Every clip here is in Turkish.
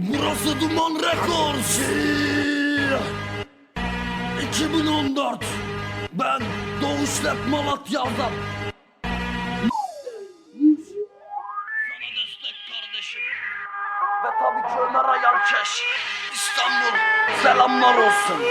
Burası Duman Records. 2014. Ben Doğuş Rap Malatya'dan. Sana destek kardeşim. Ve tabii ki Ömer Ayarkeş. İstanbul. Selamlar olsun.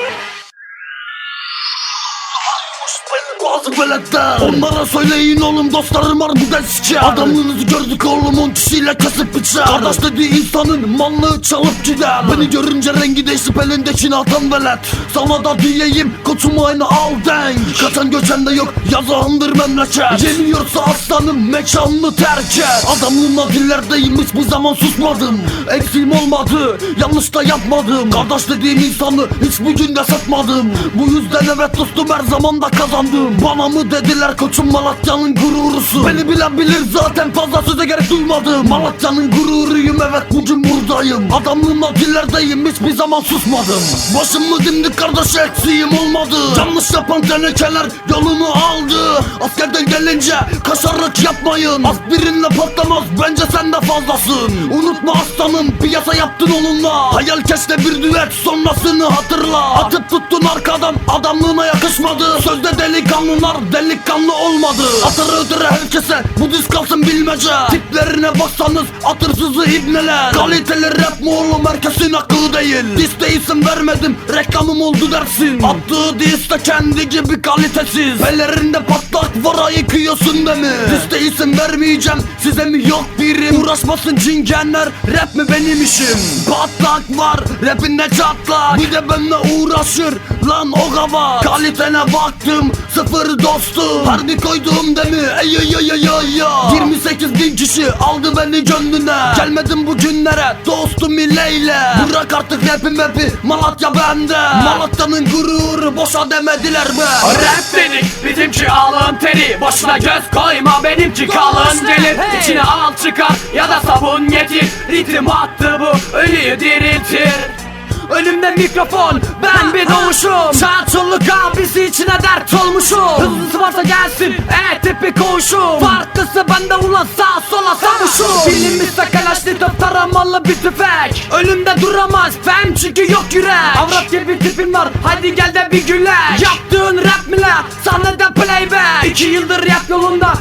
Bazı veletler Onlara söyleyin oğlum dostlarım var bu deske Adamlığınızı gördük oğlum on kişiyle kesip biçer Kardeş dediği insanın mallığı çalıp gider. Beni görünce rengi değişip elindekini atan velet. Sana da diyeyim koçum aynı al denk. Kaçan göçen de yok yazağındır memleket. Yeniyorsa aslanım mekanını terk et. Adamlığımla dillerdeyim hiçbir zaman susmadım. Eksiğim olmadı yanlış da yapmadım. Kardeş dediğim insanı hiç bugün de satmadım. Bu yüzden evet dostum her zaman da kazandım Bana mı dediler koçum Malatya'nın gururusu? Beni bilen bilir zaten fazla söze gerek duymadım. Malatya'nın gururuyum evet bugün buradayım Adamlığımla dillerdeyim hiçbir zaman susmadım. Başımı dimdik kardeş eksiğim olmadı. Yanlış yapan tenekeler yolunu aldı. Askerden gelince kaşarlık yapmayın. Aspirinle patlamaz bence sen de fazlasın. Unutma aslanım piyasa yaptın onunla. Hayal keşke bir düet sonrasını hatırla. Atıp tuttun arkadan adamlığına yakışmadı Sözde delikanlılar delikanlı olmadı. Atır ödüre herkese bu diz kalsın bilmece. Tiplerine baksanız atırsızı ibneler. Kaliteli rap mi oğlum herkesin hakkı değil. Diste isim vermedim reklamım oldu dersin. Attığı diss de kendi gibi kalitesiz. Ellerinde patlak var ayıkıyorsun be mi? Diste isim vermeyeceğim size mi yok birim? Uğraşmasın çingenler rap mi benim işim? Patlak var rapinde çatlak? Bir de benimle uğraşır lan o gava Kalitene baktım sıfır dostum. Harbi koydum demi ey ey ey ey ey ey. 28 bin kişi aldı beni gönlüne. Gelmedim bu günlere dostum ileyle. Bırak artık rapi mapi Malatya bende. Malatya'nın gururu boşa demediler mi? Rap dedik bizimki alın teri Boşuna göz koyma benimki kalın gelir. İçine al çıkar ya da sabun getir. Ritim attı bu ölüyü diriltir Önümde mikrofon ben bir doğuşum. Çarçurluk abisi içine dert olmuşum. Hızlısı varsa gelsin E tipi koğuşum. Farklısı bende ulan sağ sola savuşum. Bilinmişse kalaşlı top taramalı bir tüfek. Önümde duramaz fem çünkü yok yürek. Avrat gibi bir tipin var hadi gel de bir gülek Yaptığın rap mi la sahnede playback. İki yıldır rap yolunda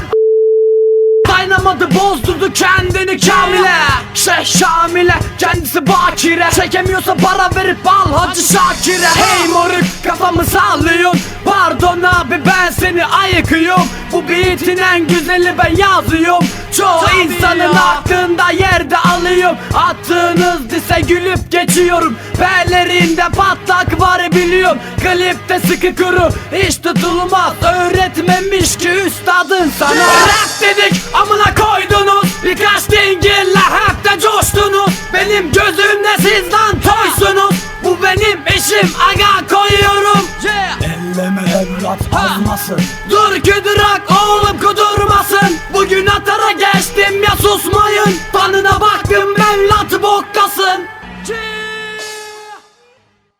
Dayanamadı bozdurdu kendini kamile. Şeyh Şamile. Kendisi bakire. Çekemiyorsa para verip al Hacı Şakir'e. Hey moruk kafamı sallıyorsun. Pardon abi ben seni ayıkıyorum Bu beatin en güzeli ben yazıyorum. Çoğu insanın hakkında yerde alıyorum. Attığınız dise gülüp geçiyorum. Pelerinde patlak var biliyorum. Klipte sıkı kuru hiç tutulmaz. Öğretmemiş ki üstadın sana. Rap dedik amına koydunuz. Birkaç dingille hep de coştunuz. Benim gözümde siz lan toysunuz. Bu benim işim aga evlat azmasın. Dur küdürak oğlum kudurmasın. Bugün atara geçtim ya susmayın